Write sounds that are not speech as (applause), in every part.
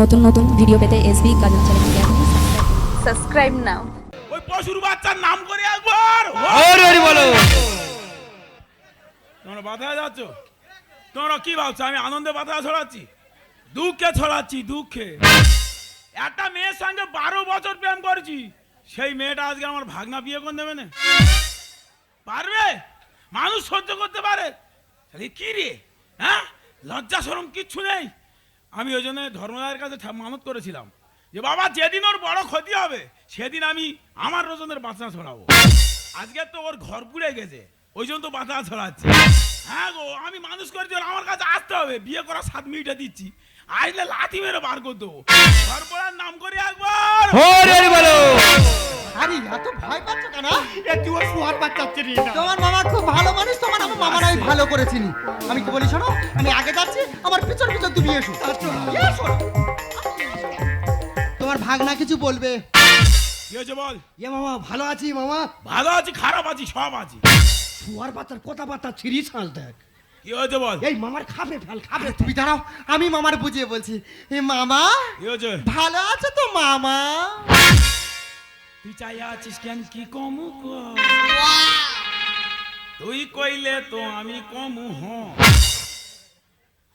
নতুন নতুন ভিডিও পেতে এসবি গাজন চ্যানেলকে সাবস্ক্রাইব now. ওই পশুর বাচ্চার নাম করে একবার। হরি হরি বলো। তোমরা বাধা যাচ্ছ? তোমরা কি ভাবছ? আমি আনন্দে বাধা ছড়াচ্ছি? দুঃখে ছড়াচ্ছি দুঃখে। একটা মেয়ের সঙ্গে বারো বছর প্রেম করছি। সেই মেয়েটা আজকে আমার ভাগনা বিয়ে করে দেবে না। পারবে? মানুষ সহ্য করতে পারে। কি রে? হ্যাঁ? লজ্জা সরম কিচ্ছু নেই। আমি ওই জন্য ধর্মদায়ের কাছে মানত করেছিলাম যে, বাবা, যেদিন ওর বড় ক্ষতি হবে, সেদিন আমি আমার রোজনের বাঁচনা ছড়াবো। আজকে তো ওর ঘর পুড়ে গেছে, ওই জন্য তো বাঁচা ছড়াচ্ছে। হ্যাঁ গো, আমি মানুষ করেছি, ওর আমার কাছে আসতে হবে, বিয়ে করার সাত মিনিটে দিচ্ছি। আসলে লাথি মেরে বার করে দেবো ঘর পড়ার নাম করে একবার। আরে এত ভয় পাচ্ছ কেন? এ তুই শুয়ার বাচ্চা চিনি না। তোমার মামা খুব ভালো মানুষ তোমার আমার মামারা আমি ভালো করে চিনি আমি কি বলি শোনো আমি আগে যাচ্ছি আমার পিছন পিছন তুমি এসো। এসো। তোমার ভাগনা কিছু বলবে? কি হয়েছে বল? এ মামা ভালো আছি মামা? ভালো আছি খারাপ আছি সব আছি। শুয়ার বাচ্চার কথা বার্তা ছিড়ি ছাঁচ দেখ। কি হয়েছে বল? এই মামার খাবে ফেল খাবে তুমি দাঁড়াও আমি মামার বুঝিয়ে বলছি। এ মামা কি হয়েছে? ভালো আছো তো মামা? তুই চাই আছিস কেন? কি কমু তুই কইলে তো আমি কমু হ।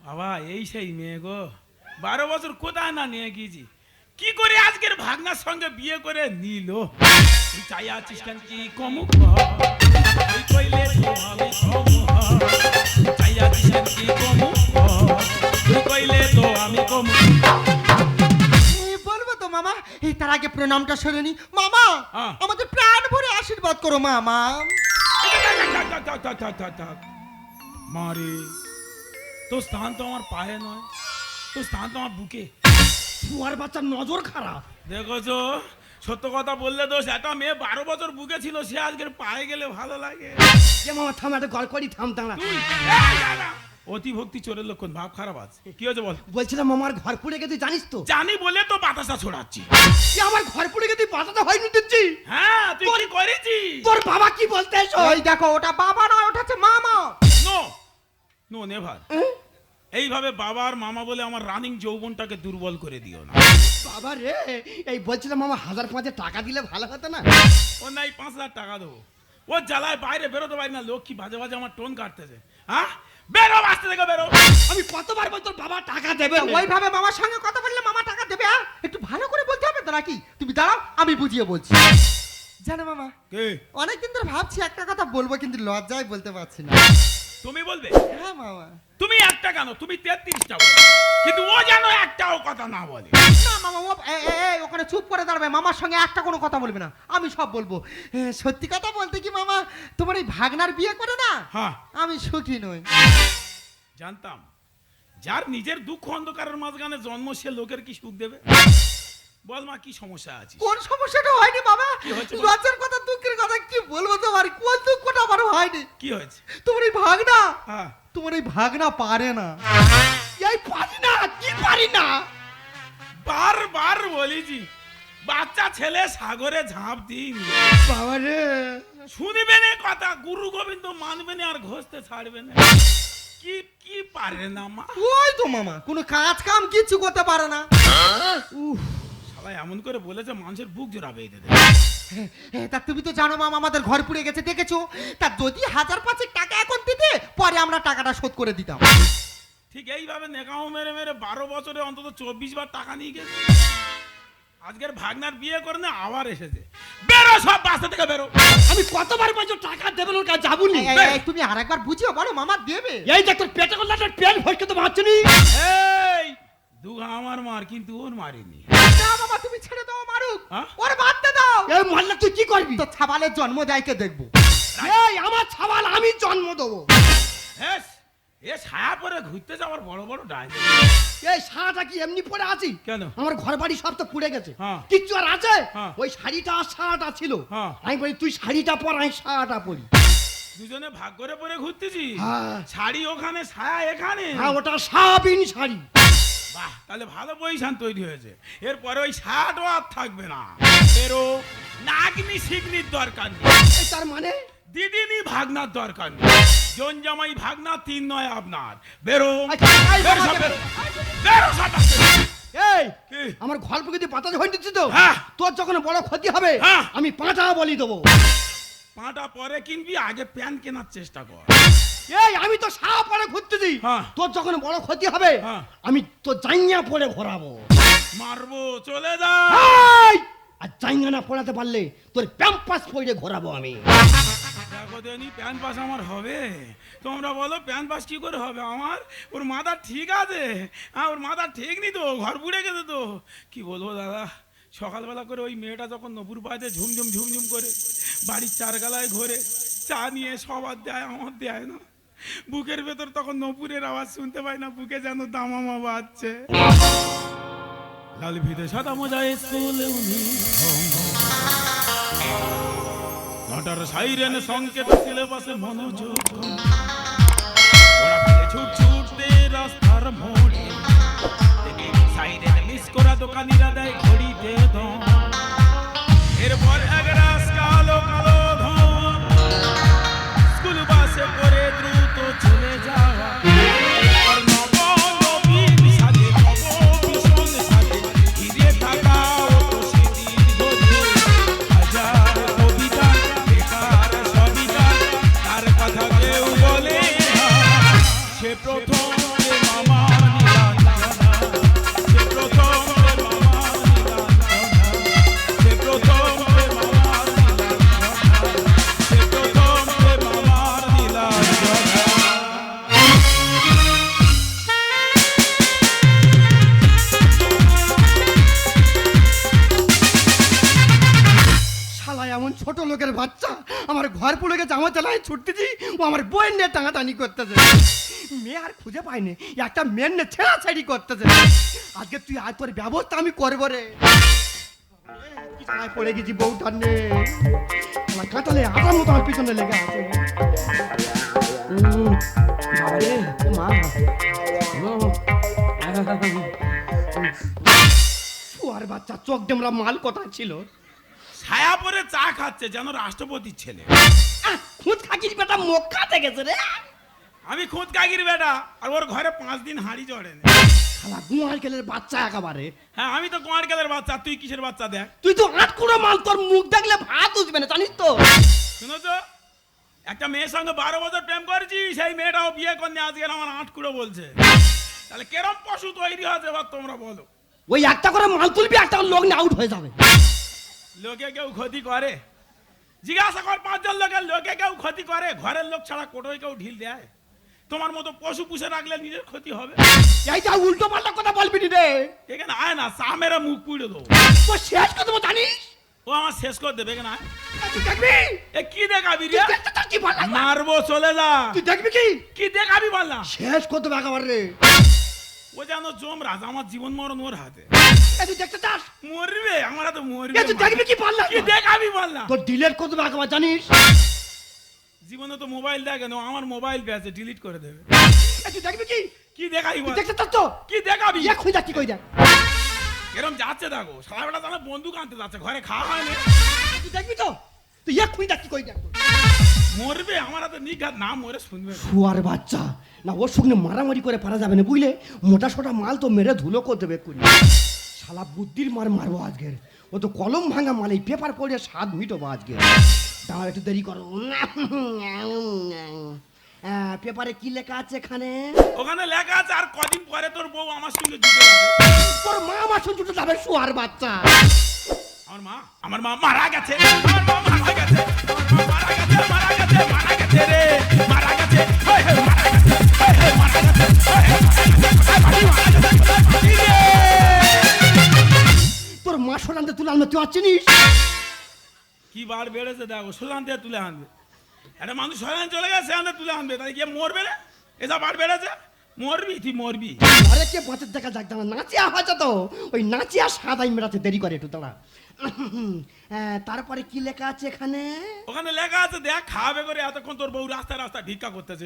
বাবা এই সেই মেয়ে গো। বারো বছর কোথায় না নিয়ে গিয়েছি? কি করে আজকের ভাগনার সঙ্গে বিয়ে করে নিল? তুই চাই আছিস কেন? কি কমু? তুই কইলে তো আমি কমু হ। চাই আছিস কেন? কি কমু তুই কইলে তো আমি কমু মামা এই তার আগে প্রণামটা সেরে নি। মামা হ্যাঁ। আমাদের প্রাণ ভরে আশীর্বাদ করো মামা। মারে তোর স্থান তো আমার পায়ে নয় তোর স্থান তো আমার বুকে। শুয়ার বাচ্চার নজর খারাপ। দেখেছ সত্য কথা বললে দোষ একটা মেয়ে বারো বছর বুকে ছিল সে আজকের পায়ে গেলে ভালো লাগে। মামা থাম একটা গল্প করি থাম দাঁড়া। এই দাঁড়া। অতি ভক্তি চোরের লক্ষণ ভাব খারাপ আছে। কি হয়েছে বল? বলছিলাম মামার ঘর পুড়ে গেছে জানিস তো? জানি বলে তো বাতাসা ছড়াচ্ছি। এ আমার ঘর পুড়ে গেছে বাঁচাতে হয়নি দিচ্ছি হ্যাঁ তুই কি করেছিস? তোর বাবা কি বলতে এসো? ওই দেখো ওটা বাবা নয় ওটা হচ্ছে মামা। No no never. এইভাবে বাবা আর মামা বলে আমার রানিং যৌবনটাকে দুর্বল করে দিও না। বাবা রে এই বলছিলাম মামা হাজার পাঁচে টাকা দিলে ভালো হতো না? ও নাই পাঁচ হাজার টাকা দেবো। ও জ্বালায় বাইরে বেরোতে পারি না লোক কি বাজে বাজে আমার টোন কাটতেছে। হ্যাঁ? বেরো বাঁচতে থেকে বেরো। আমি কতবার বল তোর বাবা টাকা দেবে। ওইভাবে মামার সঙ্গে কথা বললে মামা টাকা দেবে হ্যাঁ? একটু ভালো করে বলতে হবে তো নাকি? তুমি দাঁড়াও আমি বুঝিয়ে বলছি। জানো মামা কে? অনেকদিন ধরে ভাবছি একটা কথা বলব কিন্তু লজ্জায় বলতে পারছি না। তুমি বলবে? হ্যাঁ মামা। তুমি একটা কেন? তুমি তেত্রিশটা বলো। কিন্তু ও যেন একটাও কথা না বলে। না মামা ও এ, এ, এ, ওখানে চুপ করে দাঁড়াবে। মামার সঙ্গে একটা কোনো কথা বলবে না। আমি সব বলব। এ, সত্যি কথা বলতে কি মামা তোমার এই ভাগনার বিয়ে করে না? হ্যাঁ। আমি সুখী নই। জানতাম। যার নিজের দুঃখ অন্ধকারের মাঝখানে জন্ম সে লোকের কি সুখ দেবে? বল মা কি সমস্যা আছে কোন সমস্যাটা হয়নি বাবা? কি লজ্জার কথা দুঃখের কথা কি বলব তোমার? কোন দুঃখটা আমার হয়নি? কি হয়েছে? তোমার এই ভাগনা? হ্যাঁ। তোমার এই ভাগনা পারে না। এই পারি না কি পারি না? বারবার বলেছি বাচ্চা ছেলে সাগরে ঝাঁপ দিন। বাবা রে। শুনবে না কথা গুরু গোবিন্দ মানবে না আর ঘষতে ছাড়বে না। কি কি পারে না মা? ওই তো মামা কোনো কাজ কাম কিচ্ছু করতে পারে না। উফ। সবাই এমন করে বলেছে মানুষের বুক জোড়াবে এদের এ, তা তুমি তো জানো মামা আমাদের ঘর পুড়ে গেছে দেখেছ? তা যদি হাজার পাঁচেক টাকা এখন দিতে পরে আমরা টাকাটা শোধ করে দিতাম। ঠিক এইভাবে নেকাও মেরে মেরে বারো বছরে অন্তত চব্বিশ বার টাকা নিয়ে গেছে। আজকের ভাগনার বিয়ে করে না আবার এসেছে। বেরো সব বাসা থেকে বেরো। আমি কতবার বলছো টাকা দেবে না কাজ যাবুনি এই, এই, এই, তুমি আরেকবার বুঝিও বলো মামা দেবে। এই দেখ তোর পেটে করলে পেট ভরকে তো ভাবছিনি এই দুঘা আমার মার কিন্তু ওর মারিনি। না মামা তুমি ছেড়ে দাও মারুক। হ্যাঁ? ওর বাদতে দাও। এই মারলে তুই কি করবি? তো ছাবালের জন্ম দেয়কে দেখব। এই আমার ছাওয়াল আমি জন্ম দেবো। হ্যাঁ এ ছায়া পরে ঘুরতে যাওয়ার বড় বড় ডাইন। এই শাড়িটা কি এমনি পরে আছি? কেন? আমার ঘর বাড়ি সব তো পুড়ে গেছে। হ্যাঁ। কিচ্ছু আর আছে? হ্যাঁ। ওই শাড়িটা আর শাড়িটা ছিল। হ্যাঁ। আমি বলি তুই শাড়িটা পর আমি শাড়িটা পরি। দুজনে ভাগ করে পরে ঘুরতেছি। হ্যাঁ। শাড়ি ওখানে ছায়া এখানে। হ্যাঁ ওটা সাবিন শাড়ি। বাহ। তাহলে ভালো পজিশন তৈরি হয়েছে। এরপরে ওই শার্টও আর থাকবে না। এরও নাগনি শিগনির দরকার নেই। এই তার মানে? দিদিনি ভাগনার দরকার নেই। জন জামাই ভাগনা তিন নয় আপনার। বেরো। আচ্ছা, এই বেরো সব বেরো। বেরো সব এই কি? আমার ঘর প্রকৃতি বাতাস হয়ে দিচ্ছি তো? হ্যাঁ। তোর যখন বড় ক্ষতি হবে হ্যাঁ। আমি পাঁচ বলি দেবো। পাটা পরে কিনবি আগে প্যান্ট কেনার চেষ্টা কর। এই আমি তো সারা পরে ঘুরতেছি হ্যাঁ। তোর যখন বড় ক্ষতি হবে হ্যাঁ। আমি তো জাইয়া পরে ঘোরাবো। মারবো চলে যা। আর জাইয়া না পড়াতে পারলে তোর প্যাম্পাস পরে ঘোরাবো আমি। প্যান পাস আমার হবে। তোমরা বলো প্যান পাস কি করে হবে আমার? ওর মাথা ঠিক আছে? হ্যাঁ ওর মাথা ঠিক নি তো ঘর পুড়ে গেছে তো। কি বলব দাদা সকালবেলা করে ওই মেয়েটা যখন নপুর পায়ে ঝুমঝুম ঝুমঝুম করে বাড়ির চারগালায় ঘোরে চা নিয়ে সবার দেয় আমার দেয় না। বুকের ভেতর তখন নপুরের আওয়াজ শুনতে পাই না, বুকে যেন দামামা বাজছে। লাল ভিতে সাদা নটার সাইরেন সংকেত, সিলেবাসে মনোযোগ। ছুট ছুটতে রাস্তার মোড়ে। সাইরেন মিস করা দোকানিরা দেয় ঘড়িতে দম এরপর এক রাস কালো কালো ধোঁয়া স্কুল বাসে করে দ্রুত চলে যাওয়া। বইয়ের নিয়ে টাঙাটানি করতেছে মেয়ে আর খুঁজে পাইনি একটা মেয়ের নিয়ে ছেঁড়াছাড়ি করতেছে আজকে তুই আর তোর ব্যবস্থা আমি করব রে পড়ে গেছি বউটার নে আমার কাঁটালে আটার মতো আমার পিছনে লেগে আছে বাচ্চা চোখ ডেমরা মাল কোথায় ছিল ছায়া পরে চা খাচ্ছে যেন রাষ্ট্রপতির ছেলে। খুদ খাকির বেটা মুখ খাতে গেছে রে। আমি খুদ কাকির বেটা আর ওর ঘরে পাঁচ দিন হাঁড়ি চড়ে না। শালা গুয়ার গেলের বাচ্চা একেবারে। হ্যাঁ আমি তো কোয়ার গেলের বাচ্চা তুই কিসের বাচ্চা দেখ? তুই তো আট কুড়ো মাল তোর মুখ দেখলে ভাত উঠবে না জানিস তো? শুনো তো একটা মেয়ের সঙ্গে বারো বছর প্রেম করেছি সেই মেয়েটাও বিয়ে করনি আজকে আমার আট কুড়ো বলছে। তাহলে কেরম পশু তৈরি হয়েছে এবার তোমরা বলো। ওই একটা করে মাল তুলবি একটা লোক লোক আউট হয়ে যাবে। লোকে কেউ ক্ষতি করে। জিজ্ঞাসা কর পাঁচজন লোকের লোকে কেউ ক্ষতি করে? ঘরের লোক ছাড়া কোটোয় কেউ ঢিল দেয়? তোমার মতো পশু পুষে রাখলে নিজের ক্ষতি হবে? এই যা উল্টো পাল্টা কথা বলবি নি রে। এখানে আয় না চা মেরে মুখ পুড়ে দেবো। ও শেষ কথা বল জানিস? ও আমার শেষ করে দেবে এখানে আয়। তুই দেখবি? এ কি দেখাবি রে? কি মারবো চলে যা। তুই দেখবি কি? কি দেখাবি বললাম শেষ করতে হবে একেবারে। রে ও যেন জমরাজ আমার জীবন মরণ ওর হাতে তুই দেখতে চাস মরবে আমার হাতে মরবে তুই দেখবি কি পারলা কি দেখাবি বললাম তোর ডিলেট করতে একেবারে জানিস জীবনে তো মোবাইল দেখে না আমার মোবাইল পেয়েছে ডিলিট করে দেবে তুই দেখবি কি কি দেখাবি দেখতে চাস তো কি দেখাবি ইয়ে খুঁজা কি কই দেখ এরম যাচ্ছে দেখো সারা বেলা তাহলে বন্দুক আনতে যাচ্ছে ঘরে খাওয়া হয়নি এ তুই দেখবি তো তুই ইয়ে খুঁজা কি কই দেখ মরবে আমার হাতে নিঘাত না মরে শুনবে। শুয়ার বাচ্চা। না ওর সঙ্গে মারামারি করে পারা যাবে না বুঝলে? মোটা সোটা মাল তো মেরে ধুলো করে দেবে কুড়ি শালা বুদ্ধির মার মারবো আজকের। ও তো কলম ভাঙা মাল এই পেপার পড়ে স্বাদ মিটবো আজকে। দাঁড়া একটু দেরি করো। পেপারে কি লেখা আছে এখানে? ওখানে লেখা আছে আর কদিন পরে তোর বউ আমার সঙ্গে জুটে যাবে। তোর মা আমার সঙ্গে জুটে যাবে শুয়ার বাচ্চা। আমার মা? আমার মা মারা গেছে। আমার মা মারা গেছে। আমার মা মারা তোর মা সোনান্তে তুলে আনবে তুই চিনিস? কি বার বেড়েছে দেখো দিয়ে তুলে আনবে। একটা মানুষ সোলান চলে গেছে আনতে তুলে আনবে। তাই গিয়ে মরবে না এসব বার বেড়েছে? মরবি তুই মরবি। ঘরে কে বাঁচের দেখা যাক দাঁড়া নাচিয়া হয়েছে তো। ওই নাচিয়া সাদাই মেরাতে দেরি করে একটু দাঁড়া। (coughs) তারপরে কি লেখা আছে এখানে? ওখানে লেখা আছে দেখ খাওয়াবে করে এতক্ষণ তোর বউ রাস্তায় রাস্তায় ভিক্ষা করতেছে।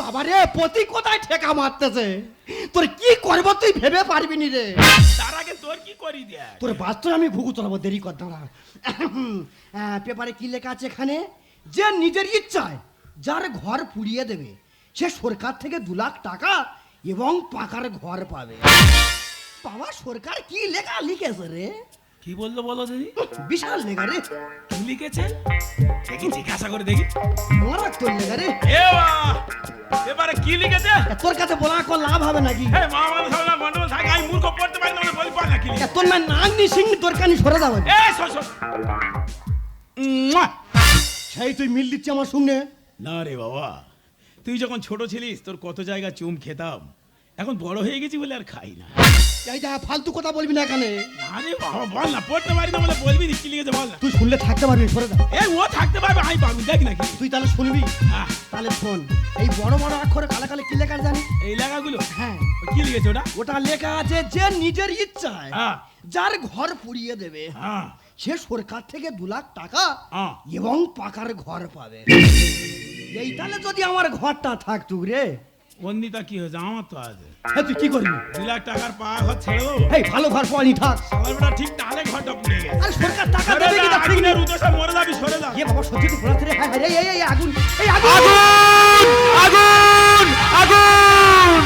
বাবা রে পতি কোথায় ঠেকা মারতেছে? তোর কি করব তুই ভেবে পারবি নি রে? তার আগে তোর কি করি দেয় তোর বাস্তবে আমি ঘুঘু চলাবো দেরি কর দাঁড়া। পেপারে কি লেখা আছে এখানে? যে নিজের ইচ্ছায় যার ঘর পুড়িয়ে দেবে সে সরকার থেকে দু লাখ টাকা এবং পাকার ঘর পাবে। বাবা সরকার কি লেখা লিখেছে রে? কি বলল বলো দিদি বিশাল লেখা রে। কি লিখেছে দেখি জিজ্ঞাসা করে দেখি। লেখা রে। এবারে কি লিখেছে তোর কাছে বলা কোন লাভ হবে নাকি? হে মা না গন্ডগোল থাকে আমি মূর্খ পড়তে পারি না বলি পার না কি লিখেছে তোর মানে নাগনি তোর কানি সরে যাবে। এ শোন মুয়া। সেই তুই মিল দিচ্ছি আমার শুনে না রে বাবা তুই যখন ছোট ছিলিস তোর কত জায়গা চুম খেতাম। এখন বড় হয়ে গেছি বলে আর খাই না। এই যা ফালতু কথা বলবি না এখানে। আরে বাবা বল না পড়তে পারি না বলে বলবি কি লিখেছে বল না। তুই শুনলে থাকতে পারবি সরে যা। এ ও থাকতে পারবে আমি পারব দেখ নাকি তুই তাহলে শুনবি? হ্যাঁ, তাহলে শোন এই বড় বড় অক্ষরে কালে কালে কি লেখা জানি এই লেখাগুলো? হ্যাঁ। কি লিখেছে ওটা? ওটা লেখা আছে যে নিজের ইচ্ছায় হ্যাঁ। যার ঘর পুড়িয়ে দেবে হ্যাঁ। সে সরকার থেকে দু লাখ টাকা। এবং পাকার ঘর পাবে। এই তাহলে যদি আমার ঘরটা থাকতুক রে। বন্দিতা কি হয়েছে? আমার তো আছে। এ তুই কি করবি? দু লাখ টাকার পাওয়া ঘর ছেড়ে দেবো এই ভালো ঘর পাওয়ানি থাক সবাই বেটা ঠিক তাহলে ঘরটা পুড়ে গেছে। আরে সরকার টাকা দেবে কিনা ঠিক নেই আগুনের উদ্দেশ্যে মরে যাবি সরে যা। এ বাবা সত্যি তো ঘোরা রে হ্যাঁ হ্যাঁ, এই এই এই আগুন। এই আগুন! আগুন! আগুন!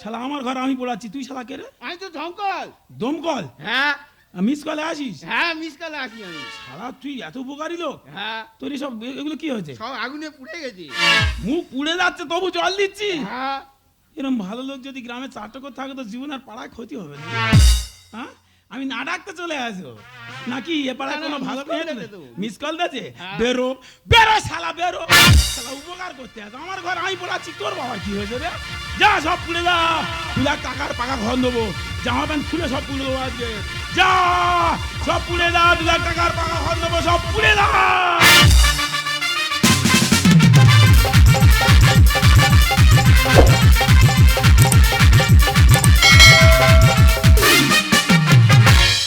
শালা আমার ঘর আমি পড়াচ্ছি। তুই শালা কে রে? আমি তো ধঙ্কল দমকল? হ্যাঁ। মিস কলে আসিস? হ্যাঁ মিস কলে আসি আমি। শালা তুই এত উপকারী লোক। হ্যাঁ। তোর সব এগুলো কি হয়েছে? সব আগুনে পুড়ে গেছি। মুখ পুড়ে যাচ্ছে তবু জল দিচ্ছি। হ্যাঁ। এরকম ভালো লোক যদি গ্রামে চারটে করে থাকে তো জীবন আর পাড়ায় ক্ষতি হবে না। হ্যাঁ? আমি না ডাকতে চলে আসব। নাকি এ পাড়ায় কোনো ভালো মিস কল দিয়েছে। বেরো বেরো শালা বেরো। শালা উপকার করতে আছে আমার ঘর আমি পড়াচ্ছি তোর বাবা কি হয়েছে রে? যা সব পুড়ে যা। লাখ টাকার পাকা ঘর দেবো জামা প্যান্ট খুলে সব পুড়ে দেবো আজকে। যা! সব পুড়ে যা, দু লাখ টাকার পাকা ঘর দেবো সব পুড়ে যা!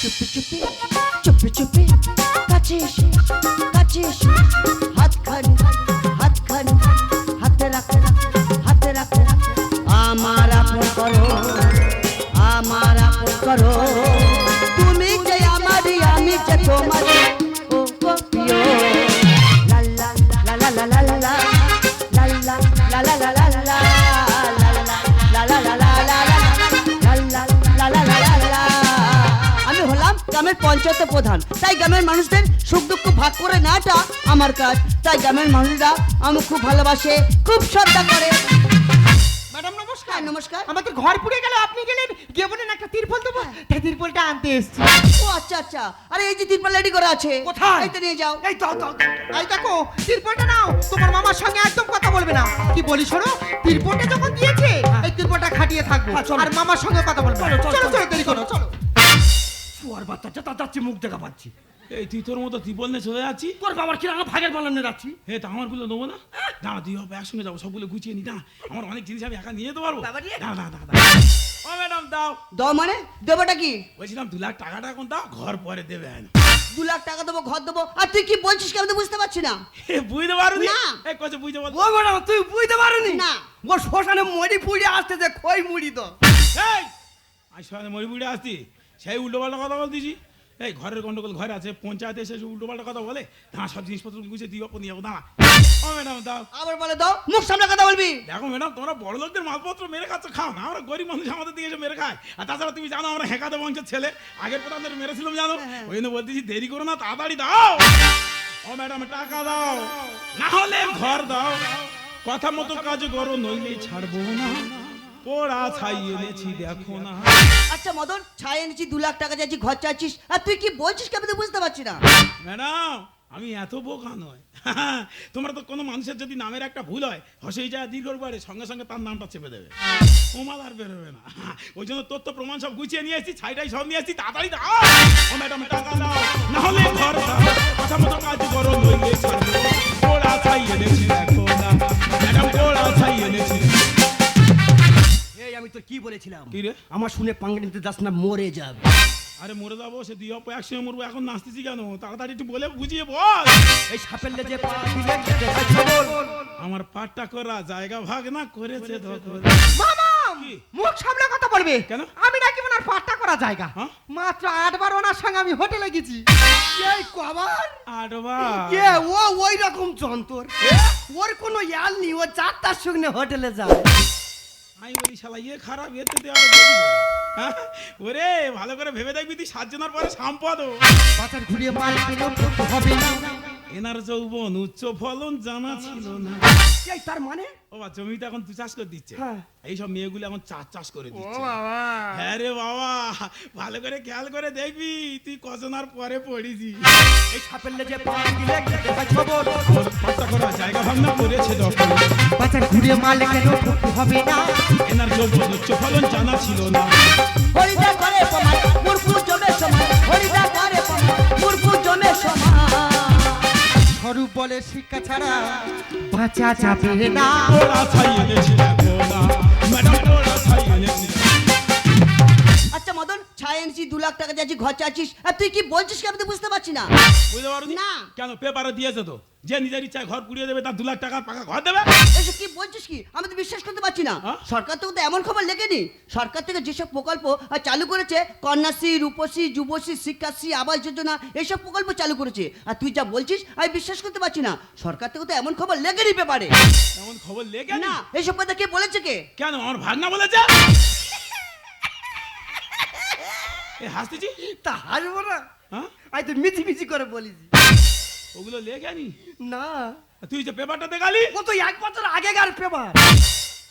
চুপি চুপি চুপি চুপি কাছে এসে। গ্রামের পঞ্চায়েতের প্রধান। তাই গ্রামের মানুষদের সুখ দুঃখ ভাগ করে নেওয়াটা আমার কাজ। তাই গ্রামের মানুষরা আমাকে খুব ভালোবাসে খুব শ্রদ্ধা করে। ম্যাডাম নমস্কার। হ্যাঁ, নমস্কার। আমাদের ঘর পুড়ে গেল আপনি গেলেন। গিয়ে বলেন একটা তিরপল দেবো। তাই তিরপলটা আনতে এসছি। ও আচ্ছা আচ্ছা। আরে এই যে তিরপাল রেডি করা আছে কোথায়? নিয়ে যাও। এই দাও দাও এই দেখো তিরপলটা নাও। তোমার মামার সঙ্গে একদম কথা বলবে না। কি বলি শোনো তিরপলটা যখন দিয়েছে এই তিরপলটা খাটিয়ে থাকব। হ্যাঁ, চলো। আর মামার সঙ্গে কথা বলবে না। চলো, চলো, চলো চলো, চলো। দেরি করো চলো। শুয়ার বাচ্চা চেতা যাচ্ছি মুখ দেখা পাচ্ছি। এই তুই তোর মতো ত্রিপল নিয়ে চলে যাচ্ছি? তোর বাবার কি রাঙা ভাগের বানানো যাচ্ছি? হে তা আমারগুলো নেব না। দাঁড়া তুই হবে একসঙ্গে যাব সবগুলো গুছিয়ে নি না। আমার অনেক জিনিস আমি একা নিয়ে যেতে পারব। দাও দাও দাও। ও ম্যাডাম দাও। দাও মানে? দেবোটা কি? বলছিলাম দু লাখ টাকাটা এখন দাও ঘর পরে দেবে না দু লাখ টাকা দেবো ঘর দেবো। আর তুই কি বলছিস কি আমি তো বুঝতে পারছি না? এ বুঝতে পারো না। এই কছে বুঝতে পারো ও ম্যাডাম তুই বুঝতে পারোনি? না। ও শ্মশানে মরি পুড়ে আসতেছে খই মুড়ি তো। এই আমি সবাই মরি বুড়ে আসছি সেই উল্টো পাল্টা কথা বলতেছি। এই ঘরের গন্ডগোল ঘরে আছে পঞ্চায়েতে এসে উল্টো পাল্টা কথা বলে দাঁড়া সব জিনিসপত্র গুছিয়ে দিও নিয়ে যাব দাঁড়া। ও ম্যাডাম দাও। আবার বলে দাও মুখ সামনে কথা বলবি। দেখো ম্যাডাম তোমরা বড় লোকদের মালপত্র মেরে খাচ্ছ খাও না আমরা গরিব মানুষ আমাদের দিকে এসে মেরে খায়। আর তাছাড়া তুমি জানো আমরা হেঁকাতে বংশের ছেলে আগের প্রধানদের মেরেছিলাম জানো? ওই জন্য বলতেছি দেরি করো না তাড়াতাড়ি দাও। ও ম্যাডাম টাকা দাও। না হলে ঘর দাও। কথা মতো কাজ করো নইলে ছাড়বো না। পোড়া ছাই এনেছি দেখো না। আচ্ছা মদন ছাই এনেছি দু লাখ টাকা চাইছি ঘর চাইছিস। আর তুই কি বলছিস কি আমি তো বুঝতে পারছি না? ম্যাডাম আমি এত বোকা নয় (laughs) তোমরা তো কোনো মানুষের যদি নামের একটা ভুল হয় হসেই যায় দীর্ঘ পরে সঙ্গে সঙ্গে তার নামটা চেপে দেবে। তোমার আর বেরোবে না। (laughs) ওই জন্য তথ্য প্রমাণ সব গুছিয়ে নিয়ে এসেছি ছাইটাই সব নিয়ে এসেছি তাড়াতাড়ি দাও। ও ম্যাডাম টাকা দাও। না হলে ঘর কথা মতো কাজ করো নইলে ছাড়বো। পোড়া ছাই এনেছি দেখো না। ম্যাডাম পোড়া ছাই এনেছি। আমি তোর কি বলেছিলাম? কি রে? আমার শুনে পাঙ্গে নিতে যাস না মরে যাবে। আরে মরে যাব সে দুই অপ একসঙ্গে মরবো এখন নাচতেছি কেন? তাড়াতাড়ি একটু বলে বুঝিয়ে বল। এই সাপের লেজে পা দিলে। আমার পাটটা করা জায়গা ভাগ না করেছে মামা মুখ সামলে কথা বলবে? কেন? আমি নাকি ওনার পাট্টা করা জায়গা। হ্যাঁ? মাত্র আটবার ওনার সঙ্গে আমি হোটেলে গেছি। এই কবার? আটবার? এ ও ওই রকম যন্তর ওর কোনো ইয়াল নেই ও চারটার সঙ্গে হোটেলে যায়। আমি বলি, শালা ইয়ে খারাপ এতে তো আরও বেশি। হ্যাঁ? ওরে, ভালো করে ভেবে দেখবি তুই, সাতজনের পরে সম্পদ। বাজার ঘুরিয়ে মাল হবে না এনার যৌবন উচ্চ ফলন জানা ছিল না। এই তার মানে? ও বা জমিতে এখন তুই চাষ করে দিচ্ছে? হ্যাঁ। এইসব মেয়েগুলো এখন চাষ চাষ করে দিচ্ছে। বাবা। হ্যাঁ রে বাবা ভালো করে খেয়াল করে দেখবি তুই কজন আর পরে পড়িছি এই সাপের লেজে পা দিলে খবর পাতা করা জায়গা ভাঙনা করেছে দখল বাজার ঘুরিয়ে মাল কেন হবে না। এনার যৌবন উচ্চ ফলন জানা ছিল না। হরিদা করে প্রমাণ মুরফু জমে সমান হরিদা করে প্রমাণ মুরফু জমে সমান স্বরূপ বলে শিক্ষা ছাড়া বাঁচা যাবে না। মদন দু লাখ টাকা যাচ্ছি ঘর চাচ্ছিস আর তুই কি বলছিস কি আমি তো বুঝতে পারছি না? বুঝতে পারোনি? না। কেন? পেপারে দিয়েছে তো। যে নিজের ইচ্ছায় ঘর পুড়িয়ে দেবে তার দু লাখ টাকার পাকা ঘর দেবে। এসব কি বলছিস কি? আমি তো বিশ্বাস করতে পারছি না। হ্যাঁ? সরকার থেকে তো এমন খবর লেগেনি সরকার থেকে যেসব প্রকল্প চালু করেছে কন্যাশ্রী রূপশ্রী যুবশ্রী শিক্ষাশ্রী আবাস যোজনা এইসব প্রকল্প চালু করেছে। আর তুই যা বলছিস আমি বিশ্বাস করতে পারছি না। সরকার থেকে তো এমন খবর লেগেনি পেপারে। এমন খবর লেগে না এইসব কথা কে বলেছে কে? কেন? আমার ভাগনা বলেছে? হাসতেছি? তা হাসবো না। হ্যাঁ? আমি তো মিছি মিছি করে বলিছি ওগুলো লেখেনি না? তুই যে পেপারটা দেখালি? ও তো এক বছর আগেকার পেপার।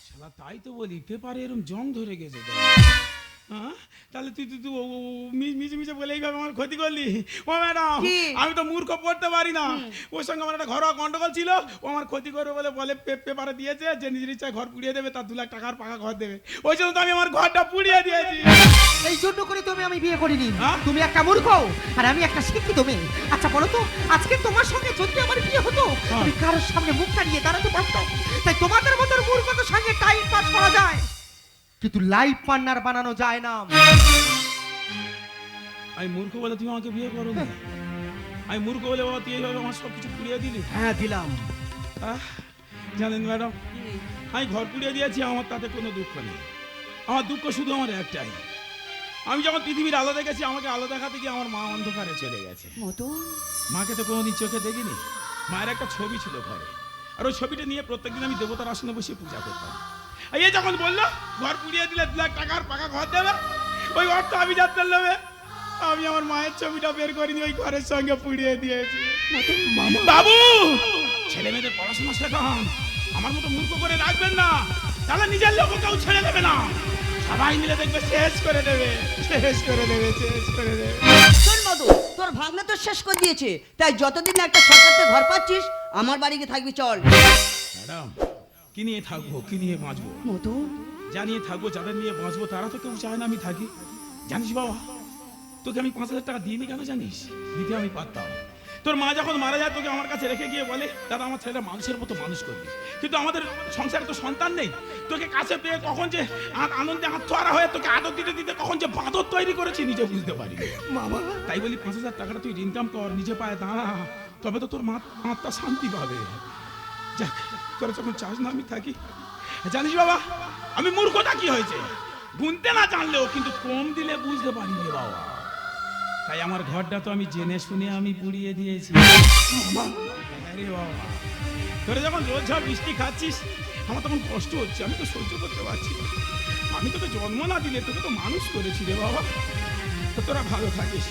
শালা তাই তো বলি পেপারে এরকম জং ধরে গেছে। হ্যাঁ? তাহলে তুই তুই মিছে মিছে বলে এইভাবে আমার ক্ষতি করলি। ও ম্যাডাম আমি তো মূর্খ পড়তে পারি না। ওর সঙ্গে আমার একটা ঘরোয়া গন্ডগোল ছিল। ও আমার ক্ষতি করবে বলে বলে পেপারে দিয়েছে যে নিজের ইচ্ছায় ঘর পুড়িয়ে দেবে তার দু লাখ টাকার পাকা ঘর দেবে। ওই জন্য তো আমি আমার ঘরটা পুড়িয়ে দিয়েছি। এই জন্য করে তুমি আমি বিয়ে করিনি। হ্যাঁ? তুমি একটা মূর্খ। আর আমি একটা শিক্ষিত মেয়ে। আচ্ছা বলো তো আজকে তোমার সঙ্গে যদি আমার বিয়ে হতো হ্যাঁ। আমি কারোর সামনে মুখটা নিয়ে দাঁড়াতে পারতাম? তাই তোমাদের মতো মূর্খতার সঙ্গে টাইম পাস করা যায়। কিন্তু লাইফ পার্টনার বানানো যায় না। আমি মূর্খ বলে তুমি আমাকে বিয়ে করো না? আমি মূর্খ বলে বাবা তুই এইভাবে আমার সব কিছু পুড়িয়ে দিলি? হ্যাঁ দিলাম। জানেন ম্যাডাম আমি ঘর পুড়িয়ে দিয়েছি আমার তাতে কোনো দুঃখ নেই। আমার দুঃখ শুধু আমার একটাই। আমি যখন পৃথিবীর আলো দেখেছি আমাকে আলো দেখাতে গিয়ে আমার মা অন্ধকারে চলে গেছে। মাকে তো কোনোদিন চোখে দেখিনি। মায়ের একটা ছবি ছিল ঘরে। আর ওই ছবিটা নিয়ে প্রত্যেকদিন আমি দেবতার আসনে বসে পূজা করতাম। এই যখন বলল ঘর পুড়িয়ে দিলে দু লাখ টাকার পাকা ঘর দেবে ওই অর্থ আমি যাতে নেবে আমি আমার মায়ের ছবিটা বের করিনি ওই ঘরের সঙ্গে পুড়িয়ে দিয়েছি। বাবু! ছেলে মেয়েদের পড়াশোনা শেখান। আমার মতো মূর্খ করে রাখবেন না। তাহলে নিজের লোক কেউ ছেড়ে দেবে না। সবাই মিলে দেখবে শেষ করে দেবে। শেষ করে দেবে শেষ করে দেবে। শোন মধু তোর ভাগনা তো শেষ করে দিয়েছে। তাই যতদিন না একটা সরকার থেকে ঘর পাচ্ছিস আমার বাড়িতে থাকবি চল। ম্যাডাম কি নিয়ে থাকব কি নিয়ে বাঁচবো? মধু। জানিয়ে থাকব যাদের নিয়ে বাঁচবো তারা তো কেউ চায় না আমি থাকি। জানিস বাবা তোকে আমি পাঁচ হাজার টাকা দিইনি কেন জানিস? দিতে আমি পারতাম। তোর মা যখন মারা যায় তোকে আমার কাছে রেখে গিয়ে বলে দাদা আমার ছেলেটা মানুষের মতো মানুষ করবি। কিন্তু আমাদের সংসারে তো সন্তান নেই। তোকে কাছে পেয়ে কখন যে আনন্দে আত্মহারা হয়ে তোকে আদর দিতে দিতে কখন যে বাঁদর তৈরি করেছি নিজে বুঝতে পারি বাবা। তাই বলি পাঁচ হাজার টাকাটা তুই ইনকাম কর নিজে পায়ে দাঁড়া। তবে তো তোর মা আত্মা শান্তি পাবে। যাক তোরা যখন চাস না, আমি থাকি। জানিস বাবা, আমি মূর্খটা কি হয়েছে? গুনতে না জানলেও কিন্তু কম দিলে বুঝতে পারি রে বাবা। তাই আমার ঘরটা তো আমি জেনে শুনে আমি পুড়িয়ে দিয়েছি। আরে বাবা। তোরা যখন রোজ ঝড় বৃষ্টি খাচ্ছিস, আমার তখন কষ্ট হচ্ছে, আমি তো সহ্য করতে পারছি। আমি তোকে জন্ম না দিলে তোকে তো মানুষ করেছি রে বাবা। তোরা ভালো থাকিস।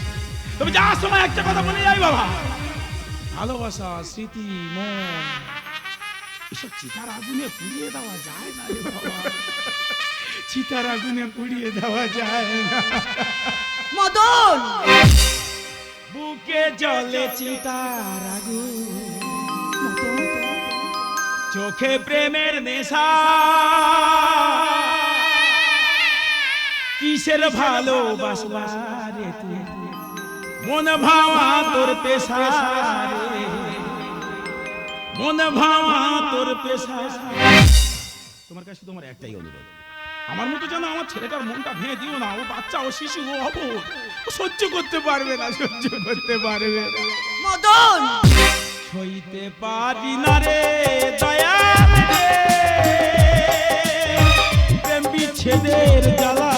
তবে যাওয়ার সময় একটা কথা বলে যাই বাবা। ভালোবাসা, স্মৃতি, মন। এসব চিতার আগুনে পুড়িয়ে দেওয়া যায় না চিতার আগুনে পুড়িয়ে দেওয়া যায় না বুকে জলে চিতার আগুন। চোখে প্রেমের নেশা। কিসের ভালোবাসবা রে মন ভাওয়া তোর পেশা মন ভাওয়া তোর পেশা। তোমার কাছে তোমার একটাই অনুরোধ। আমার মতো যেন আমার ছেলেটার মনটা ভেঙে দিও না। ও বাচ্চা ও শিশু ও হব সহ্য করতে পারবে না সহ্য করতে পারবে না। মদন! সইতে পারি না রে দয়াল রে প্রেম বিচ্ছেদের জ্বালা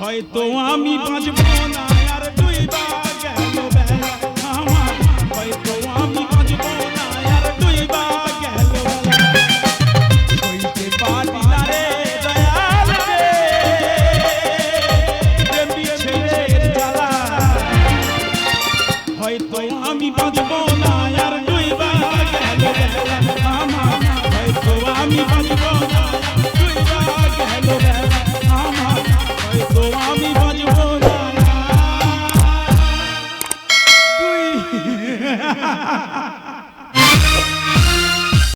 হয়তো আমি বাঁচবো না।